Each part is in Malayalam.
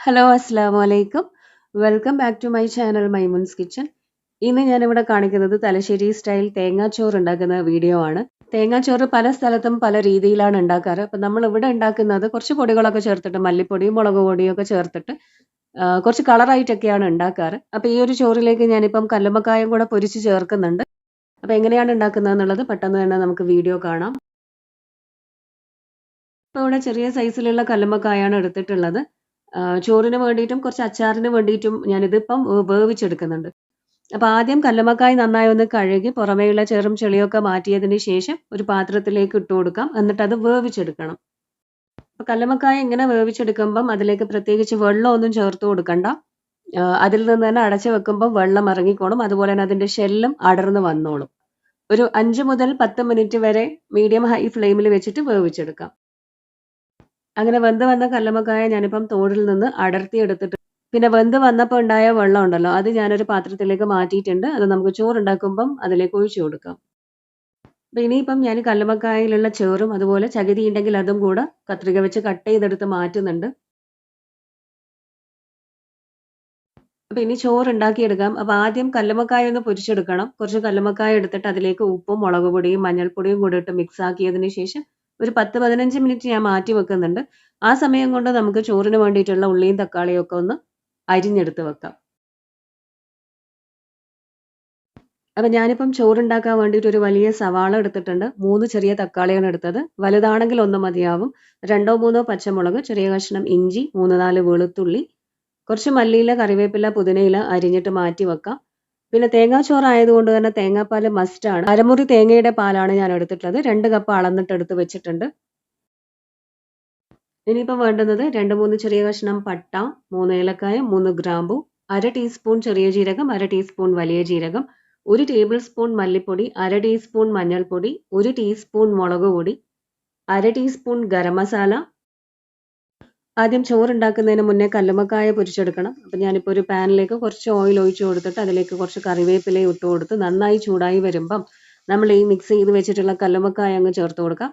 ഹലോ അസ്സാം വലൈക്കും welcome back to my channel Maimun's kitchen ഇന്ന് ഞാനിവിടെ കാണിക്കുന്നത് തലശ്ശേരി സ്റ്റൈൽ തേങ്ങാച്ചോറ് ഉണ്ടാക്കുന്ന വീഡിയോ ആണ്. തേങ്ങാച്ചോറ് പല സ്ഥലത്തും പല രീതിയിലാണ് ഉണ്ടാക്കാറ്. അപ്പം നമ്മൾ ഇവിടെ ഉണ്ടാക്കുന്നത് കുറച്ച് പൊടികളൊക്കെ ചേർത്തിട്ട് മല്ലിപ്പൊടിയും മുളക് പൊടിയും ഒക്കെ ചേർത്തിട്ട് കുറച്ച് കളറായിട്ടൊക്കെയാണ് ഉണ്ടാക്കാറ്. അപ്പം ഈ ഒരു ചോറിലേക്ക് ഞാനിപ്പം കല്ലുമ്മക്കായം കൂടെ പൊരിച്ച് ചേർക്കുന്നുണ്ട്. അപ്പം എങ്ങനെയാണ് ഉണ്ടാക്കുന്നത് എന്നുള്ളത് പെട്ടെന്ന് തന്നെ നമുക്ക് വീഡിയോ കാണാം. ഇപ്പോൾ ഇവിടെ ചെറിയ സൈസിലുള്ള കല്ലുമ്മക്കായാണ് എടുത്തിട്ടുള്ളത്. ചോറിന് വേണ്ടിയിട്ടും കുറച്ച് അച്ചാറിന് വേണ്ടിയിട്ടും ഞാനിതിപ്പം വേവിച്ചെടുക്കുന്നുണ്ട്. അപ്പോൾ ആദ്യം കല്ലുമ്മക്കായ് നന്നായി ഒന്ന് കഴുകി പുറമേയുള്ള ചെറും ചെളിയൊക്കെ മാറ്റിയതിന് ശേഷം ഒരു പാത്രത്തിലേക്ക് ഇട്ടു കൊടുക്കാം. എന്നിട്ട് അത് വേവിച്ചെടുക്കണം. അപ്പോൾ കല്ലുമ്മക്കായ ഇങ്ങനെ വേവിച്ചെടുക്കുമ്പം അതിലേക്ക് പ്രത്യേകിച്ച് വെള്ളമൊന്നും ചേർത്ത് കൊടുക്കണ്ട. അതിൽ നിന്ന് തന്നെ അടച്ചു വെക്കുമ്പോൾ വെള്ളം ഇറങ്ങിക്കോളും. അതുപോലെ തന്നെ അതിന്റെ ഷെല്ലും അടർന്ന് വന്നോളും. ഒരു അഞ്ച് മുതൽ പത്ത് മിനിറ്റ് വരെ മീഡിയം ഹൈ ഫ്ലെയിമിൽ വെച്ചിട്ട് വേവിച്ചെടുക്കാം. അങ്ങനെ വെന്ത് വന്ന കല്ലുമ്മക്കായ ഞാനിപ്പം തോടിൽ നിന്ന് അടർത്തി എടുത്തിട്ട് പിന്നെ വെന്ത് വന്നപ്പോൾ ഉണ്ടായ വെള്ളം ഉണ്ടല്ലോ അത് ഞാനൊരു പാത്രത്തിലേക്ക് മാറ്റിയിട്ടുണ്ട് അത് നമുക്ക് ചോറുണ്ടാക്കുമ്പം അതിലേക്ക് ഒഴിച്ചു കൊടുക്കാം. അപ്പം ഇനിയിപ്പം ഞാൻ കല്ലുമ്മക്കായയിലുള്ള ചേറും അതുപോലെ ചകിരി ഉണ്ടെങ്കിൽ അതും കൂടെ കത്രിക വെച്ച് കട്ട് ചെയ്തെടുത്ത് മാറ്റുന്നുണ്ട്. അപ്പം ഇനി ചോറ് ഉണ്ടാക്കിയെടുക്കാം അപ്പം ആദ്യം കല്ലുമ്മക്കായ ഒന്ന് പൊരിച്ചെടുക്കണം. കുറച്ച് കല്ലുമ്മക്കായ എടുത്തിട്ട് അതിലേക്ക് ഉപ്പും മുളക് പൊടിയും മഞ്ഞൾപ്പൊടിയും കൂടെ ഇട്ട് മിക്സ് ആക്കിയതിന് ശേഷം ഒരു പത്ത് പതിനഞ്ച് മിനിറ്റ് ഞാൻ മാറ്റി വെക്കുന്നുണ്ട്. ആ സമയം കൊണ്ട് നമുക്ക് ചോറിന് വേണ്ടിയിട്ടുള്ള ഉള്ളിയും തക്കാളിയും ഒക്കെ ഒന്ന് അരിഞ്ഞെടുത്ത് വെക്കാം. അപ്പം ഞാനിപ്പം ചോറുണ്ടാക്കാൻ വേണ്ടിയിട്ട് ഒരു വലിയ സവാള എടുത്തിട്ടുണ്ട്. മൂന്ന് ചെറിയ തക്കാളിയാണ് എടുത്തത്. വലുതാണെങ്കിൽ ഒന്ന് മതിയാവും. രണ്ടോ മൂന്നോ പച്ചമുളക് ചെറിയ കഷ്ണം ഇഞ്ചി മൂന്ന് നാല് വെളുത്തുള്ളി കുറച്ച് മല്ലിയില കറിവേപ്പില പുതിനയില അരിഞ്ഞിട്ട് മാറ്റി വെക്കാം. പിന്നെ തേങ്ങാച്ചോറ് ആയതുകൊണ്ട് തന്നെ തേങ്ങാപ്പാൽ മസ്റ്റാണ് അരമുറി തേങ്ങയുടെ പാലാണ് ഞാൻ എടുത്തിട്ടുള്ളത്. രണ്ട് കപ്പ് അളന്നിട്ട് എടുത്ത് വെച്ചിട്ടുണ്ട്. ഇനിയിപ്പോൾ വേണ്ടുന്നത് രണ്ട് മൂന്ന് ചെറിയ കഷ്ണം പട്ട മൂന്ന് ഏലക്കായ മൂന്ന് ഗ്രാമ്പു അര ടീസ്പൂൺ ചെറിയ ജീരകം അര ടീസ്പൂൺ വലിയ ജീരകം ഒരു ടേബിൾ സ്പൂൺ മല്ലിപ്പൊടി അര ടീസ്പൂൺ മഞ്ഞൾപ്പൊടി ഒരു ടീസ്പൂൺ മുളക് പൊടി അര ടീസ്പൂൺ ഗരം മസാല ആദ്യം ചോറുണ്ടാക്കുന്നതിന് മുന്നേ കല്ലുമ്മക്കായ പൊരിച്ചെടുക്കണം. അപ്പം ഞാനിപ്പോൾ ഒരു പാനിലേക്ക് കുറച്ച് ഓയിൽ ഒഴിച്ചു കൊടുത്തിട്ട് അതിലേക്ക് കുറച്ച് കറിവേപ്പില ഇട്ട് കൊടുത്ത് നന്നായി ചൂടായി വരുമ്പം നമ്മൾ ഈ മിക്സ് ചെയ്ത് വെച്ചിട്ടുള്ള കല്ലുമ്മക്കായ അങ്ങ് ചേർത്ത് കൊടുക്കാം.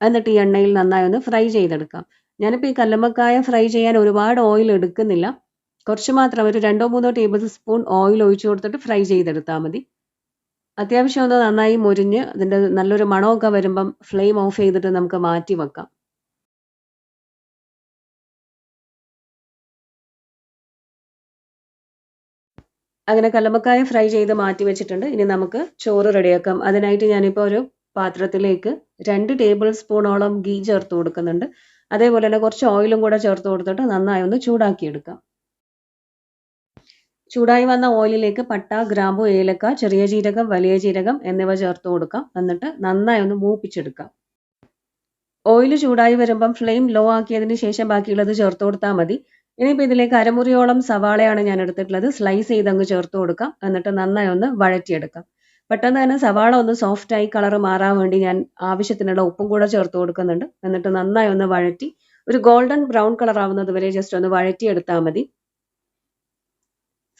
എന്നിട്ട് ഈ എണ്ണയിൽ നന്നായി ഒന്ന് ഫ്രൈ ചെയ്തെടുക്കാം. ഞാനിപ്പോൾ ഈ കല്ലുമ്മക്കായ ഫ്രൈ ചെയ്യാൻ ഒരുപാട് ഓയിൽ എടുക്കുന്നില്ല. കുറച്ച് മാത്രം ഒരു രണ്ടോ മൂന്നോ ടേബിൾ സ്പൂൺ ഓയിൽ ഒഴിച്ചു കൊടുത്തിട്ട് ഫ്രൈ ചെയ്തെടുത്താൽ മതി. അത്യാവശ്യം ഒന്ന് നന്നായി മുരിഞ്ഞ് അതിന്റെ നല്ലൊരു മണമൊക്കെ വരുമ്പം ഫ്ലെയിം ഓഫ് ചെയ്തിട്ട് നമുക്ക് മാറ്റി വെക്കാം. അങ്ങനെ കല്ലമ്പക്കായ ഫ്രൈ ചെയ്ത് മാറ്റി വെച്ചിട്ടുണ്ട്. ഇനി നമുക്ക് ചോറ് റെഡിയാക്കാം. അതിനായിട്ട് ഞാനിപ്പോൾ ഒരു പാത്രത്തിലേക്ക് രണ്ട് ടേബിൾ സ്പൂണോളം ഗീ ചേർത്ത് കൊടുക്കുന്നുണ്ട്. അതേപോലെ തന്നെ കുറച്ച് ഓയിലും കൂടെ ചേർത്ത് കൊടുത്തിട്ട് നന്നായി ഒന്ന് ചൂടാക്കിയെടുക്കാം. ചൂടായി വന്ന ഓയിലിലേക്ക് പട്ട ഗ്രാമ്പു ഏലക്ക ചെറിയ ജീരകം വലിയ ജീരകം എന്നിവ ചേർത്ത് കൊടുക്കാം. എന്നിട്ട് നന്നായി ഒന്ന് മൂപ്പിച്ചെടുക്കാം. ഓയിൽ ചൂടായി വരുമ്പം ഫ്ലെയിം ലോ ആക്കിയതിന് ശേഷം ബാക്കിയുള്ളത് ചേർത്ത് കൊടുത്താൽ മതി. ഇനിയിപ്പോൾ ഇതിലേക്ക് അരമുറിയോളം സവാളയാണ് ഞാൻ എടുത്തിട്ടുള്ളത്. സ്ലൈസ് ചെയ്ത് അങ്ങ് ചേർത്ത് കൊടുക്കാം. എന്നിട്ട് നന്നായി ഒന്ന് വഴറ്റിയെടുക്കാം. പെട്ടെന്ന് തന്നെ സവാള ഒന്ന് സോഫ്റ്റ് ആയി കളർ മാറാൻ വേണ്ടി ഞാൻ ആവശ്യത്തിനുള്ള ഉപ്പും കൂടെ ചേർത്ത് കൊടുക്കുന്നുണ്ട്. എന്നിട്ട് നന്നായി ഒന്ന് വഴറ്റി ഒരു ഗോൾഡൻ ബ്രൗൺ കളർ ആവുന്നത് വരെ ജസ്റ്റ് ഒന്ന് വഴറ്റിയെടുത്താൽ മതി.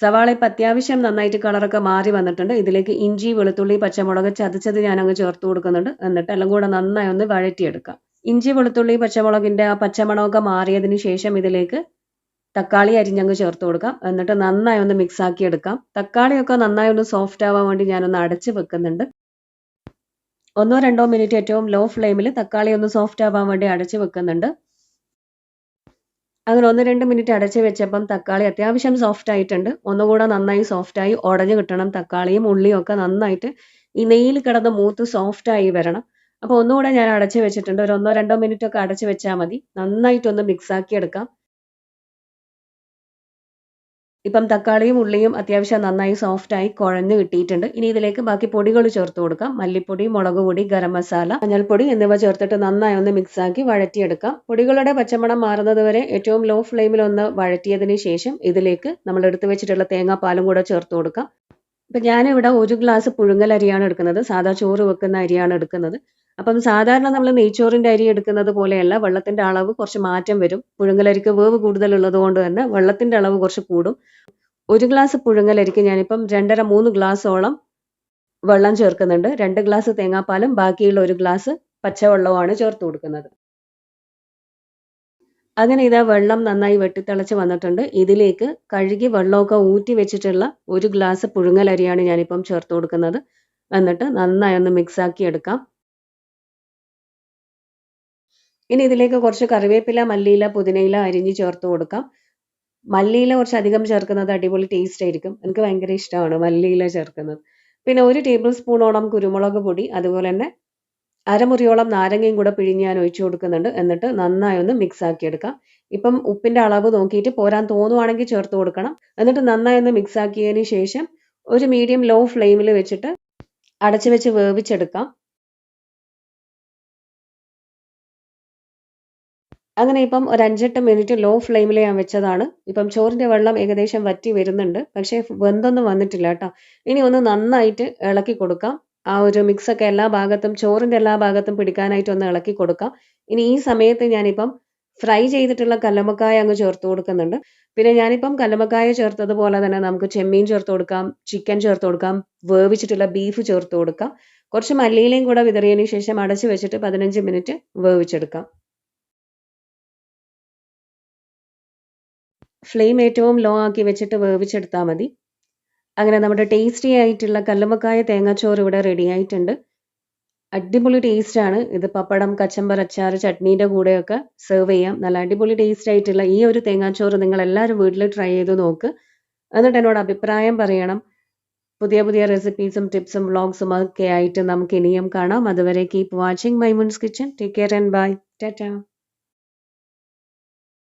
സവാള ഇപ്പം അത്യാവശ്യം നന്നായിട്ട് കളറൊക്കെ മാറി വന്നിട്ടുണ്ട്. ഇതിലേക്ക് ഇഞ്ചി വെളുത്തുള്ളി പച്ചമുളക് ചതച്ചത് ഞാൻ അങ്ങ് ചേർത്ത് കൊടുക്കുന്നുണ്ട്. എന്നിട്ട് എല്ലാം കൂടെ നന്നായി ഒന്ന് വഴറ്റിയെടുക്കാം. ഇഞ്ചി വെളുത്തുള്ളി പച്ചമുളകിന്റെ ആ പച്ചമണമൊക്കെ മാറിയതിന് ശേഷം ഇതിലേക്ക് തക്കാളി അരിഞ്ഞങ്ങ് ചേർത്ത് കൊടുക്കാം. എന്നിട്ട് നന്നായി ഒന്ന് മിക്സ് ആക്കി എടുക്കാം. തക്കാളിയൊക്കെ നന്നായി ഒന്ന് സോഫ്റ്റ് ആവാൻ വേണ്ടി ഞാനൊന്ന് അടച്ച് വെക്കുന്നുണ്ട്. ഒന്നോ രണ്ടോ മിനിറ്റ് ഏറ്റവും ലോ ഫ്ലെയിമിൽ തക്കാളി ഒന്ന് സോഫ്റ്റ് ആവാൻ വേണ്ടി അടച്ച് വെക്കുന്നുണ്ട്. അങ്ങനെ ഒന്ന് രണ്ട് മിനിറ്റ് അടച്ച് വെച്ചപ്പം തക്കാളി അത്യാവശ്യം സോഫ്റ്റ് ആയിട്ടുണ്ട്. ഒന്നുകൂടെ നന്നായി സോഫ്റ്റ് ആയി ഉടഞ്ഞു കിട്ടണം തക്കാളിയും ഉള്ളിയും ഒക്കെ നന്നായിട്ട് ഈ നെയ്യിൽ കിടന്ന് മൂത്ത് സോഫ്റ്റ് ആയി വരണം. അപ്പോൾ ഒന്നുകൂടെ ഞാൻ അടച്ച് വെച്ചിട്ടുണ്ട്. ഒരു ഒന്നോ രണ്ടോ മിനിറ്റ് ഒക്കെ അടച്ച് വെച്ചാൽ മതി. നന്നായിട്ടൊന്ന് മിക്സ് ആക്കി എടുക്കാം. ഇപ്പം തക്കാളിയും ഉള്ളിയും അത്യാവശ്യം നന്നായി സോഫ്റ്റ് ആയി കുഴഞ്ഞു കിട്ടിയിട്ടുണ്ട്. ഇനി ഇതിലേക്ക് ബാക്കി പൊടികൾ ചേർത്ത് കൊടുക്കാം. മല്ലിപ്പൊടി മുളക് പൊടി ഗരം മസാല മഞ്ഞൾപ്പൊടി എന്നിവ ചേർത്തിട്ട് നന്നായി ഒന്ന് മിക്സ് ആക്കി വഴറ്റിയെടുക്കാം. പൊടികളുടെ പച്ചമണം മാറുന്നത് വരെ ഏറ്റവും ലോ ഫ്ലെയിമിൽ ഒന്ന് വഴറ്റിയതിന് ശേഷം ഇതിലേക്ക് നമ്മൾ എടുത്തു വെച്ചിട്ടുള്ള തേങ്ങാപ്പാലും കൂടെ ചേർത്ത് കൊടുക്കാം. ഇപ്പം ഞാനിവിടെ ഒരു ഗ്ലാസ് പുഴുങ്ങൽ അരിയാണ് എടുക്കുന്നത്. സാധാ ചോറ് വെക്കുന്ന അരിയാണ് എടുക്കുന്നത്. അപ്പം സാധാരണ നമ്മൾ നെയ്ച്ചോറിന്റെ അരി എടുക്കുന്നത് പോലെയല്ല വെള്ളത്തിന്റെ അളവ് കുറച്ച് മാറ്റം വരും. പുഴുങ്ങലരിക്ക് വേവ് കൂടുതലുള്ളത് കൊണ്ട് തന്നെ വെള്ളത്തിന്റെ അളവ് കുറച്ച് കൂടും. ഒരു ഗ്ലാസ് പുഴുങ്ങലരിക്ക് ഞാനിപ്പം രണ്ടര മൂന്ന് ഗ്ലാസ്സോളം വെള്ളം ചേർക്കുന്നുണ്ട്. രണ്ട് ഗ്ലാസ് തേങ്ങാപ്പാലും ബാക്കിയുള്ള ഒരു ഗ്ലാസ് പച്ചവെള്ളവുമാണ് ചേർത്ത് കൊടുക്കുന്നത്. അങ്ങനെ ഇതാ വെള്ളം നന്നായി വെട്ടിത്തിളച്ച് വന്നിട്ടുണ്ട്. ഇതിലേക്ക് കഴുകി വെള്ളമൊക്കെ ഊറ്റി വെച്ചിട്ടുള്ള ഒരു ഗ്ലാസ് പുഴുങ്ങലരിയാണ് ഞാനിപ്പം ചേർത്ത് കൊടുക്കുന്നത്. എന്നിട്ട് നന്നായി ഒന്ന് മിക്സ് ആക്കി എടുക്കാം. ഇനി ഇതിലേക്ക് കുറച്ച് കറിവേപ്പില മല്ലിയില പുതിനയില അരിഞ്ഞ് ചേർത്ത് കൊടുക്കാം. മല്ലിയില കുറച്ച് അധികം ചേർക്കുന്നത് അടിപൊളി ടേസ്റ്റ് ആയിരിക്കും. എനിക്ക് ഭയങ്കര ഇഷ്ടമാണ് മല്ലിയില ചേർക്കുന്നത്. പിന്നെ ഒരു ടേബിൾ സ്പൂണോളം കുരുമുളക് പൊടി അതുപോലെ തന്നെ അരമുറിയോളം നാരങ്ങയും കൂടെ പിഴിഞ്ഞ് ഞാൻ ഒഴിച്ചു കൊടുക്കുന്നുണ്ട്. എന്നിട്ട് നന്നായി ഒന്ന് മിക്സ് ആക്കി എടുക്കാം. ഇപ്പം ഉപ്പിന്റെ അളവ് നോക്കിയിട്ട് പോരാൻ തോന്നുവാണെങ്കിൽ ചേർത്ത് കൊടുക്കണം. എന്നിട്ട് നന്നായി ഒന്ന് മിക്സ് ആക്കിയതിന് ശേഷം ഒരു മീഡിയം ലോ ഫ്ലെയിമിൽ വെച്ചിട്ട് അടച്ചു വെച്ച് വേവിച്ചെടുക്കാം. അങ്ങനെ ഇപ്പം ഒരു അഞ്ചെട്ട് മിനിറ്റ് ലോ ഫ്ലെയിമിൽ ഞാൻ വെച്ചതാണ്. ഇപ്പം ചോറിന്റെ വെള്ളം ഏകദേശം വറ്റി വരുന്നുണ്ട്. പക്ഷേ വെന്തൊന്നും വന്നിട്ടില്ല കേട്ടോ. ഇനി ഒന്ന് നന്നായിട്ട് ഇളക്കി കൊടുക്കാം. ആ ഒരു മിക്സ് ഒക്കെ എല്ലാ ഭാഗത്തും ചോറിന്റെ എല്ലാ ഭാഗത്തും പിടിക്കാനായിട്ട് ഒന്ന് ഇളക്കി കൊടുക്കാം. ഇനി ഈ സമയത്ത് ഞാനിപ്പം ഫ്രൈ ചെയ്തിട്ടുള്ള കല്ലമക്കായ അങ്ങ് ചേർത്ത് കൊടുക്കുന്നുണ്ട്. പിന്നെ ഞാനിപ്പം കല്ലമ്മക്കായ ചേർത്തതുപോലെ തന്നെ നമുക്ക് ചെമ്മീൻ ചേർത്ത് കൊടുക്കാം ചിക്കൻ ചേർത്ത് കൊടുക്കാം വേവിച്ചിട്ടുള്ള ബീഫ് ചേർത്ത് കൊടുക്കാം. കുറച്ച് മല്ലിയിലയും കൂടെ വിതറിയതിന് ശേഷം അടച്ചു വെച്ചിട്ട് പതിനഞ്ച് മിനിറ്റ് വേവിച്ചെടുക്കാം. ഫ്ലെയിം ഏറ്റവും ലോ ആക്കി വെച്ചിട്ട് വേവിച്ചെടുത്താൽ മതി. അങ്ങനെ നമ്മുടെ ടേസ്റ്റി ആയിട്ടുള്ള കല്ലുമക്കായ തേങ്ങാച്ചോറ് ഇവിടെ റെഡി ആയിട്ടുണ്ട്. അടിപൊളി ടേസ്റ്റ് ആണ്. ഇത് പപ്പടം കച്ചമ്പർ അച്ചാർ ചട്നീന്റെ കൂടെയൊക്കെ സെർവ് ചെയ്യാം. നല്ല അടിപൊളി ടേസ്റ്റ് ആയിട്ടുള്ള ഈ ഒരു തേങ്ങാച്ചോറ് നിങ്ങൾ എല്ലാവരും വീട്ടിൽ ട്രൈ ചെയ്ത് നോക്ക്. എന്നിട്ട് എന്നോട് അഭിപ്രായം പറയണം. പുതിയ പുതിയ റെസിപ്പീസും ടിപ്സും വ്ളോഗ്സും ഒക്കെ ആയിട്ട് നമുക്ക് ഇനിയും കാണാം. അതുവരെ keep watching Maimun's kitchen take care and bye tata